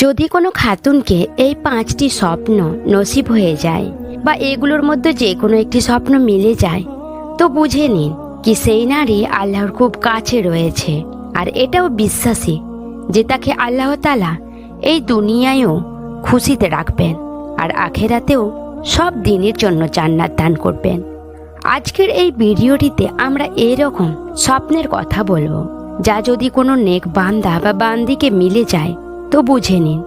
যদি কোনো খাতুনকে এই পাঁচটি স্বপ্ন নসিব হয়ে যায় বা এগুলোর মধ্যে যে কোনো একটি স্বপ্ন মিলে যায়, তো বুঝে নিন কি সেই নারী আল্লাহর খুব কাছে রয়েছে। আর এটাও বিশ্বাসী যে তাকে আল্লাহ তালা এই দুনিয়ায়ও খুশিতে রাখবেন আর আখেরাতেও সব দিনের জন্য জান্নাত দান করবেন। আজকের এই ভিডিওটিতে আমরা এরকম স্বপ্নের কথা বলব, যা যদি কোনো নেক বান্দা বা বান্দিকে মিলে যায় তো বুঝে নিন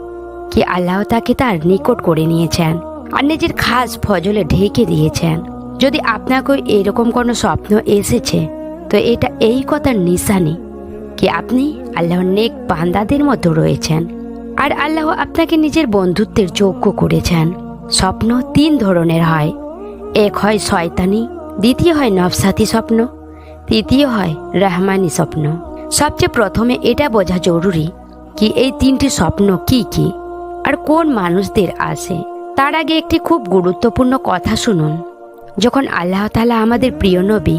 কি আল্লাহ তাকে তার নিকট করে নিয়েছেন আর নিজের খাস ফজলে ঢেকে দিয়েছেন। যদি আপনাকে এরকম কোনো স্বপ্ন এসেছে, তো এটা এই কথার নিশানি কি আপনি আল্লাহর নেক বান্দাদের মতো রয়েছেন আর আল্লাহ আপনাকে নিজের বন্ধুত্বের যোগ্য করেছেন। স্বপ্ন তিন ধরনের হয়। এক হয় শয়তানি, দ্বিতীয় হয় নফসাতি স্বপ্ন, তৃতীয় হয় রহমানি স্বপ্ন। সবচেয়ে প্রথমে এটা বোঝা জরুরি কি এই তিনটি স্বপ্ন কি কি? আর কোন মানুষদের আসে তার আগে একটি খুব গুরুত্বপূর্ণ কথা শুনুন। যখন আল্লাহ তালা আমাদের প্রিয় নবী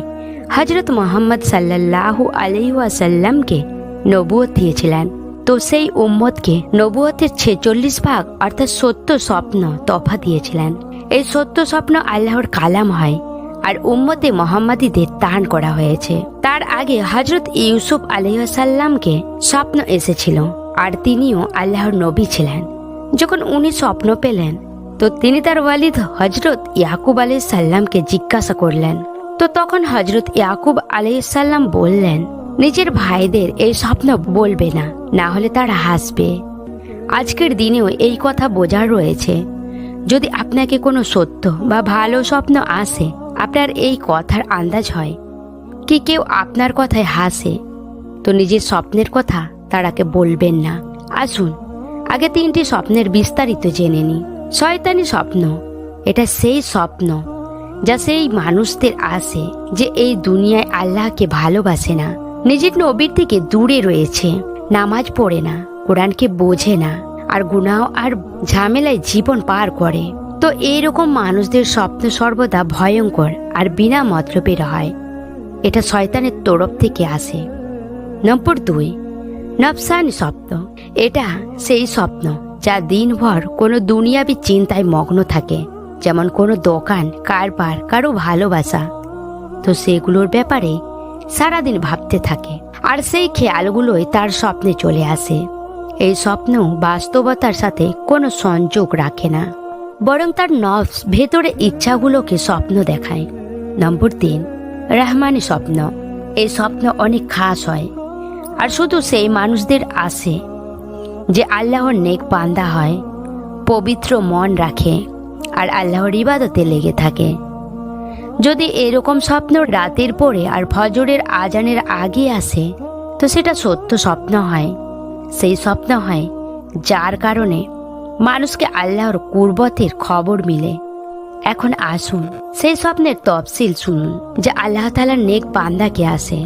হজরত মোহাম্মদ সাল্লাল্লাহু আলহিহাসাল্লামকে নবুয়ত দিয়েছিলেন, তো সেই উম্মতকে নবুয়তের ছেচল্লিশ ভাগ অর্থাৎ সত্য স্বপ্ন তফা দিয়েছিলেন। এই সত্য স্বপ্ন আল্লাহর কালাম হয় আর উম্মতে মোহাম্মদীদের দান করা হয়েছে। তার আগে হজরত ইউসুফ আলহিহাসাল্লামকে স্বপ্ন এসেছিল। আর তিনিও আল্লাহর নবী ছিলেন। যখন উনি স্বপ্ন পেলেন, তো তিনি তার ওয়ালিদ হজরত ইয়াকুব আলি সাল্লামকে জিজ্ঞাসা করলেন। তো তখন হজরত ইয়াকুব আলাইসাল্লাম বললেন, নিজের ভাইদের এই স্বপ্ন বলবে না না হলে তারা হাসবে। আজকের দিনেও এই কথা বোঝার রয়েছে। যদি আপনাকে কোনো সত্য বা ভালো স্বপ্ন আসে, আপনার এই কথার আন্দাজ হয়। কি কেউ আপনার কথায় হাসে? তো নিজের স্বপ্নের কথা তারাকে বলবেন না। আসুন, আগে তিনটি স্বপ্নের বিস্তারিত জেনে নি শয়তানি স্বপ্ন, এটা সেই স্বপ্ন যা সেই মানুষদের আসে যে এই দুনিয়ায় আল্লাহকে ভালোবাসে না। নিজের নবীর থেকে দূরে রয়েছে, নামাজ পড়ে না, কোরআনকে বোঝে না, আর গুনাহ আর ঝামেলায় জীবন পার করে। তো এইরকম মানুষদের স্বপ্ন সর্বদা ভয়ঙ্কর আর বিনা মতলবের হয়। এটা শয়তানের তরফ থেকে আসে। নম্বর দুই নফসানি স্বপ্ন। এটা সেই স্বপ্ন যা দিনভর কোনো দুনিয়াবি চিন্তায় মগ্ন থাকে। যেমন কোনো দোকান, কারবার, কারও ভালোবাসা। তো সেগুলোর ব্যাপারে সারাদিন ভাবতে থাকে। আর সেই খেয়ালগুলোই তার স্বপ্নে চলে আসে। এই স্বপ্ন বাস্তবতার সাথে কোনো সংযোগ রাখে না। বরং তার নফস ভেতরে ইচ্ছাগুলোকে স্বপ্ন দেখায়। নম্বর তিন, রহমানি স্বপ্ন। এই স্বপ্ন অনেক খাস হয়। আর শুধু সেই মানুষদের আসে যে আল্লাহর নেক বান্দা হয়, পবিত্র মন রাখে আর আল্লাহর ইবাদতে লেগে থাকে। যদি এরকম স্বপ্ন রাতের পরে আর ফজরের আজানের আগে আসে, তো সেটা সত্য স্বপ্ন হয়। সেই স্বপ্ন হয় যার কারণে মানুষকে আল্লাহর কুর্বতের খবর মিলে। এখন আসুন, সেই স্বপ্নের তফসিল শুনুন যে আল্লাহ তালার নেক বান্দাকে আসে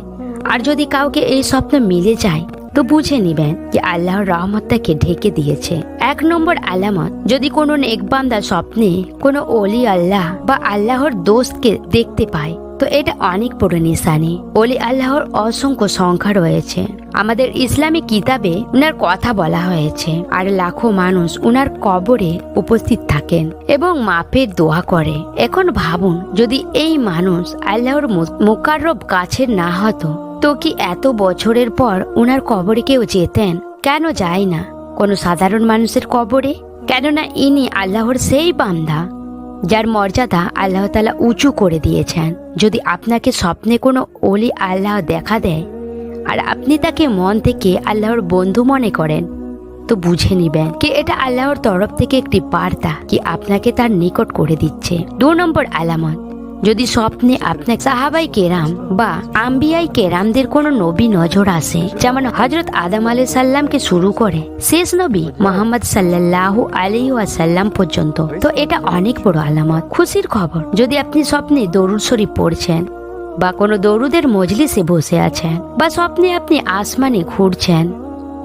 আর যদি কাউকে এই স্বপ্ন মিলে যায়, তো বুঝে নিবেন যে আল্লাহর রহমত তাকে ঢেকে দিয়েছে। এক নম্বর আলামত, যদি কোনো নেকবান্দা স্বপ্নে কোনো অলি আল্লাহ বা আল্লাহর দোস্তকে দেখতে পায়, তো এটা অনেক বড় নিশানি। অলি আল্লাহর অসংখ্য সংখ্যা রয়েছে। আমাদের ইসলামী কিতাবে উনার কথা বলা হয়েছে। আর লাখো মানুষ উনার কবরে উপস্থিত থাকেন এবং মাপের দোয়া করে। এখন ভাবুন, যদি এই মানুষ আল্লাহর মোকাররব কাছের না হতো তো কি এত বছরের পর ওনার কবরে কেউ যেতেন? কেন যায় না? কোনো সাধারণ মানুষের কবরে? কেননা ইনি আল্লাহর সেই বান্ধা যার মর্যাদা আল্লাহ তালা উঁচু করে দিয়েছেন। যদি আপনাকে স্বপ্নে কোনো অলি আল্লাহ দেখা দেয়, আর আপনি তাকে মন থেকে আল্লাহর বন্ধু মনে করেন, তো বুঝে নিবেন কি এটা আল্লাহর তরফ থেকে একটি বার্তা, কি আপনাকে তার নিকট করে দিচ্ছে। দু নম্বর আলামত যদি স্বপ্নে আপনার সাহাবাই কেরাম বা আম্বিয়াই কেরামদের কোন নবী নজর আসে, যেমন হজরত আদম আলাই সাল্লামকে শুরু করে শেষ নবী মোহাম্মদ সাল্লাহ আলী পর্যন্ত, তো এটা অনেক বড় আলামত। খুশির খবর, যদি আপনি স্বপ্নে দরুদ শরীফ পড়ছেন বা কোনো দরুদের মজলিসে বসে আছেন বা স্বপ্নে আপনি আসমানে ঘুরছেন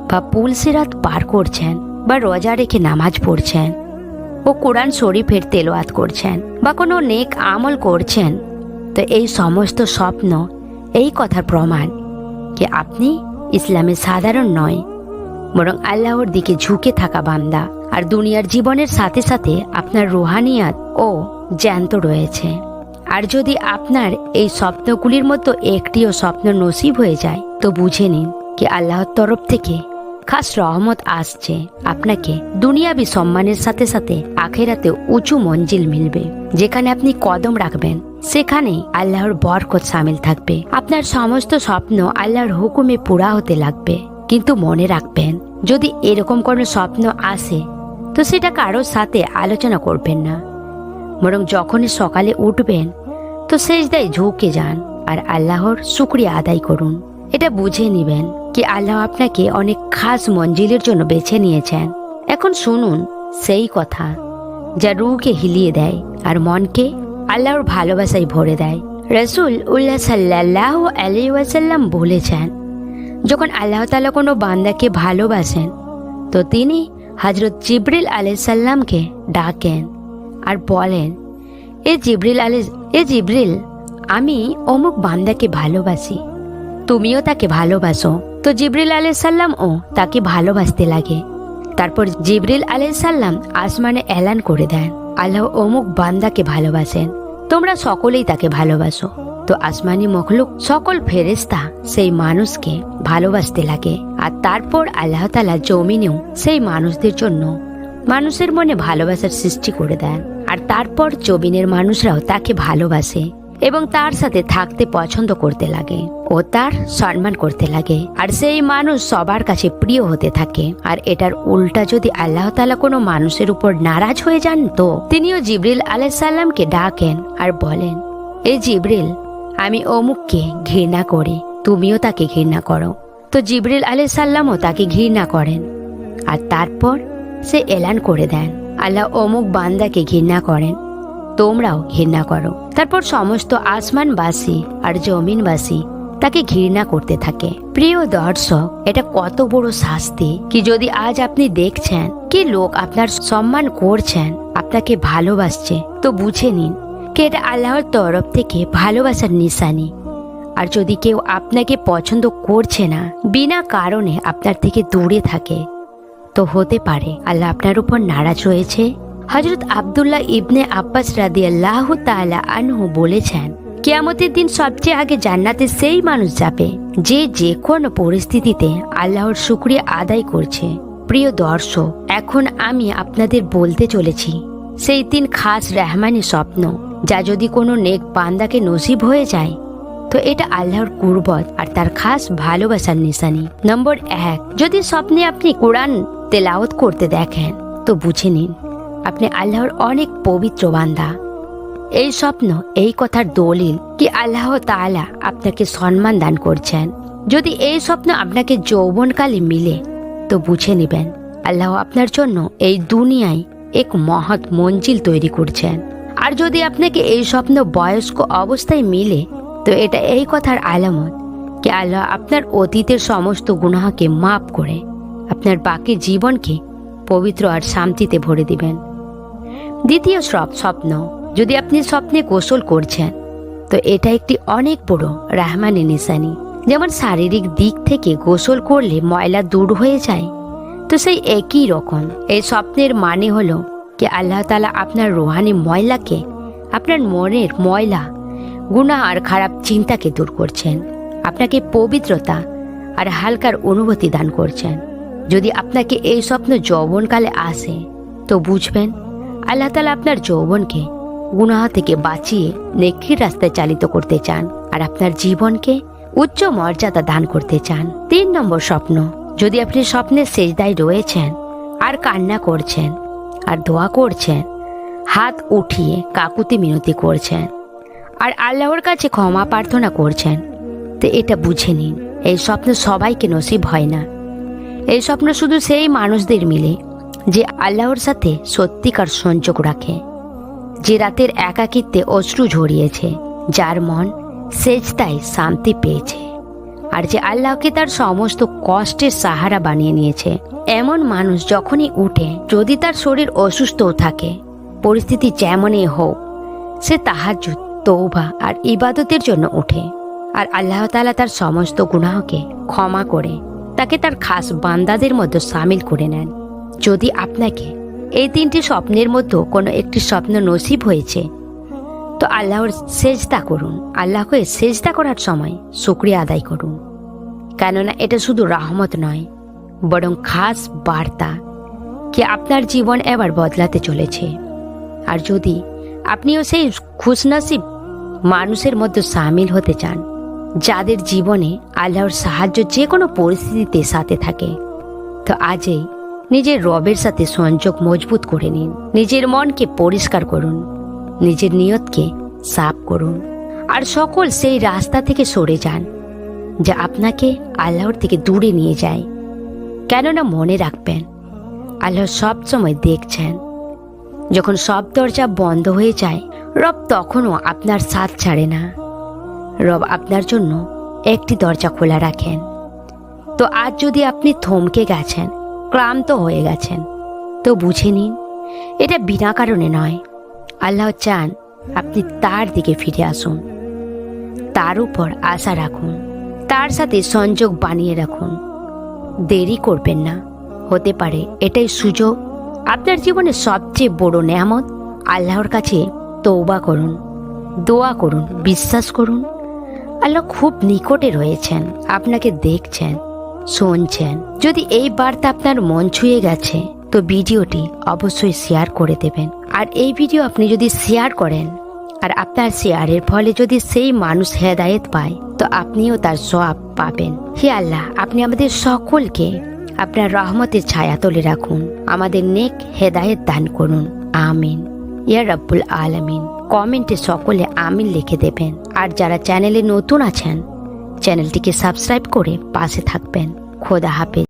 বা পুল সিরাত পার করছেন বা রোজা রেখে নামাজ পড়ছেন ও কোরআন শরীফের তেলোয়াত করছেন বা কোনো নেক আমল করছেন, তো এই সমস্ত স্বপ্ন, এই কথার প্রমাণ যে আপনি ইসলামে সাধারণ নয়, বরং আল্লাহর দিকে ঝুঁকে থাকা বান্দা। আর দুনিয়ার জীবনের সাথে সাথে আপনার রুহানিয়াত ও জ্যান্ত রয়েছে। আর যদি আপনার এই স্বপ্নগুলির মতো একটিও স্বপ্ন নসিব হয়ে যায়, তো বুঝে নিন কি আল্লাহর তরফ থেকে খাস রহমত আসছে। আপনাকে দুনিয়াবি সম্মানের সাথে সাথে আখেরাতে উঁচু মঞ্জিল মিলবে। যেখানে আপনি কদম রাখবেন, সেখানেই আল্লাহর বরকত সামিল থাকবে। আপনার সমস্ত স্বপ্ন আল্লাহর হুকুমে পুরা হতে লাগবে। কিন্তু মনে রাখবেন, যদি এরকম কোনো স্বপ্ন আসে, তো সেটা কারোর সাথে আলোচনা করবেন না। বরং যখনই সকালে উঠবেন, তো শেষদায় ঝুঁকে যান আর আল্লাহর শুক্রিয়া আদায় করুন। এটা বুঝে নিবেন। কি আল্লাহ আপনাকে অনেক খাস মঞ্জিলের জন্য বেছে নিয়েছেন? এখন শুনুন সেই কথা, যা রুকে হিলিয়ে দেয় আর মনকে আল্লাহর ভালোবাসায় ভরে দেয়। রসুল উল্লাহ সাল্লাহ আলী ওয়াসাল্লাম বলেছেন, যখন আল্লাহ তালা কোনো বান্দাকে ভালোবাসেন, তো তিনি হজরত জিবরিল আলাইসাল্লামকে ডাকেন আর বলেন, এ জিবরিল আলি এ জিবরিল, আমি অমুক বান্দাকে ভালোবাসি। তুমিও তাকে ভালোবাসো। তো জিবরিল ও তাকে ভালোবাসতে লাগে। তারপর জিবরিল আলাইসাল্লাম আসমানে এলান করে দেন। আল্লাহ অমুক বান্দাকে ভালোবাসেন। তোমরা সকলেই তাকে ভালোবাসো। তো আসমানি মখলুক সকল ফেরেস্তা সেই মানুষকে ভালোবাসতে লাগে। আর তারপর আল্লাহ তালা জমিনেও সেই মানুষদের জন্য মানুষের মনে ভালোবাসার সৃষ্টি করে দেন। আর তারপর জমিনের মানুষরাও তাকে ভালোবাসে। এবং তার সাথে থাকতে পছন্দ করতে লাগে ও তার সম্মান করতে লাগে। আর সেই মানুষ সবার কাছে প্রিয় হতে থাকে। আর এটার উল্টা যদি আল্লাহ তালা কোনো মানুষের উপর নারাজ হয়ে যান তো? তিনিও জিবরিল আলাইসাল্লামকে ডাকেন আর বলেন এই জিবরিল, আমি অমুককে ঘৃণা করি। তুমিও তাকে ঘৃণা করো। তো জিবরিল আলাইসাল্লামও তাকে ঘৃণা করেন। আর তারপর সে এলান করে দেন। আল্লাহ অমুক বান্দাকে ঘৃণা করেন। তোমরাও ঘৃণা করো। তারপর সমস্ত আসমানবাসী আর জমিনবাসী তাকে ঘৃণা করতে থাকে। প্রিয় দর্শক, এটা কত বড় শাস্তি কি যদি আজ আপনি দেখছেন কি লোক আপনার সম্মান করছেন, আপনাকে ভালোবাসছে, তো বুঝে নিন কি এটা আল্লাহর তরফ থেকে ভালোবাসার নিশানি। আর যদি কেউ আপনাকে পছন্দ করছে না, বিনা কারণে আপনার থেকে দূরে থাকে, তো হতে পারে আল্লাহ আপনার উপর নারাজ রয়েছে। হজরত আবদুল্লাহ ইবনে আব্বাস রাদি আল্লাহ তালা আনহু বলেছেন, কেয়ামতের দিন সবচেয়ে আগে জান্নাতে সেই মানুষ যাবে যে যে কোনো পরিস্থিতিতে আল্লাহর শুক্রিয়া আদায় করছে। প্রিয় দর্শক, এখন আমি আপনাদের বলতে চলেছি, সেই দিন খাস রেহমানি স্বপ্ন, যা যদি কোনো নেক বান্দাকে নসিব হয়ে যায়, তো এটা আল্লাহর কুরবত আর তার খাস ভালোবাসার নিশানি। নম্বর এক, যদি স্বপ্নে আপনি কোরআন তেলাওত করতে দেখেন, তো বুঝে নিন আপনি আল্লাহর অনেক পবিত্র বান্দা। এই স্বপ্ন, এই কথার দলিল কি আল্লাহ তাআলা আপনাকে সম্মান দান করছেন? যদি এই স্বপ্ন আপনাকে যৌবনকালে মিলে, তো বুঝে নেবেন, আল্লাহ আপনার জন্য এই দুনিয়ায় এক মহৎ মঞ্জিল তৈরি করছেন। আর যদি আপনাকে এই স্বপ্ন বয়স্ক অবস্থায় মিলে, তো এটা এই কথার আলামত কি আল্লাহ আপনার অতীতের সমস্ত গুনাহকে মাফ করে আপনার বাকি জীবনকে পবিত্র আর শান্তিতে ভরে দিবেন। দ্বিতীয় সব স্বপ্ন, যদি আপনি স্বপ্নে গোসল করছেন, তো এটা একটি অনেক বড় রাহমানি নিশানি। যেমন শারীরিক দিক থেকে গোসল করলে ময়লা দূর হয়ে যায়, তো সেই একই রকম। এই স্বপ্নের মানে হলো কি আল্লাহ তালা আপনার রোহানি ময়লাকে, আপনার মনের ময়লা গুণা আর খারাপ চিন্তাকে দূর করছেন। আপনাকে পবিত্রতা আর হালকার অনুভূতি দান করছেন। যদি আপনাকে এই স্বপ্ন যৌবনকালে আসে, তো বুঝবেন আল্লাহ তালা আপনার যৌবনকে গুনাহ থেকে বাঁচিয়ে নেকির রাস্তায় চালিত করতে চান আর আপনার জীবনকে উচ্চ মর্যাদা দান করতে চান। তিন নম্বর স্বপ্ন, যদি আপনি স্বপ্নের শেষদায় রয়েছেন আর কান্না করছেন আর দোয়া করছেন, হাত উঠিয়ে কাকুতি মিনতি করছেন আর আল্লাহর কাছে ক্ষমা প্রার্থনা করছেন, তো এটা বুঝে নিন, এই স্বপ্ন সবাইকে নসিব হয় না। এই স্বপ্ন শুধু সেই মানুষদের মিলে যে আল্লাহর সাথে সত্যিকার সংযোগ রাখে, যে রাতের একাকিত্বে অশ্রু ঝরিয়েছে, যার মন সেজতায় শান্তি পেয়েছে, আর যে আল্লাহকে তার সমস্ত কষ্টের সাহারা বানিয়ে নিয়েছে। এমন মানুষ যখনই উঠে, যদি তার শরীর অসুস্থও থাকে, পরিস্থিতি যেমনই হোক, সে তাহাজুদ তৌবা আর ইবাদতের জন্য ওঠে আর আল্লাহ তালা তার সমস্ত গুনাহকে ক্ষমা করে, তাকে তার খাস বান্দাদের মধ্যে সামিল করে নেন। যদি আপনাকে এই তিনটি স্বপ্নের মধ্যে কোনো একটি স্বপ্ন নসিব হয়েছে, তো আল্লাহর সেজদা করুন। আল্লাহকে সেজদা করার সময় শুক্রিয়া আদায় করুন। কেননা এটা শুধু রহমত নয়, বরং খাস বার্তা কি আপনার জীবন এবার বদলাতে চলেছে। আর যদি আপনিও সেই খুশনসিব মানুষের মধ্যে সামিল হতে চান, যাদের জীবনে আল্লাহর সাহায্য যে কোনো পরিস্থিতিতে সাথে থাকে, তো আজই নিজের রবের সাথে সংযোগ মজবুত করে নিন। নিজের মনকে পরিষ্কার করুন। নিজের নিয়তকে সাফ করুন। আর সকল সেই রাস্তা থেকে সরে যান, যা আপনাকে আল্লাহর থেকে দূরে নিয়ে যায়। কেননা মনে রাখবেন, আল্লাহ সব সময় দেখছেন। যখন সব দরজা বন্ধ হয়ে যায়, রব তখনও আপনার সাথ ছাড়ে না। রব আপনার জন্য একটি দরজা খোলা রাখেন। তো আজ যদি আপনি থমকে গেছেন ক্লান্ত হয়ে গেছেন। তো বুঝে নিন, এটা বিনা কারণে নয়। আল্লাহ চান আপনি তার দিকে ফিরে আসুন। তার উপর আশা রাখুন। তার সাথে সংযোগ বানিয়ে রাখুন। দেরি করবেন না। হতে পারে এটাই সুযোগ। আপনার জীবনে সবচেয়ে বড় নেয়ামত আল্লাহর কাছে তৌবা করুন, দোয়া করুন, বিশ্বাস করুন। আল্লাহ খুব নিকটে রয়েছেন, আপনাকে দেখছেন। শুনছেন। যদি এই বার্তা আপনার মন ছুঁয়ে গেছে, তো ভিডিওটি অবশ্যই শেয়ার করে দেবেন। আর এই ভিডিও আপনি যদি শেয়ার করেন, আর আপনার শেয়ারের ফলে যদি সেই মানুষ হেদায়েত পায়, তো আপনিও তার সব পাবেন। হে আল্লাহ, আপনি আমাদের সকলকে আপনার রহমতের ছায়া তলে রাখুন। আমাদের নেক হেদায়েত দান করুন। আমিন। ইয়া রব্বুল আলমিন। কমেন্টে সকলে আমিন লিখে দেবেন। আর যারা চ্যানেলে নতুন আছেন চ্যানেলটিকে সাবস্ক্রাইব করে পাশে থাকবেন। খোদা হাফেজ।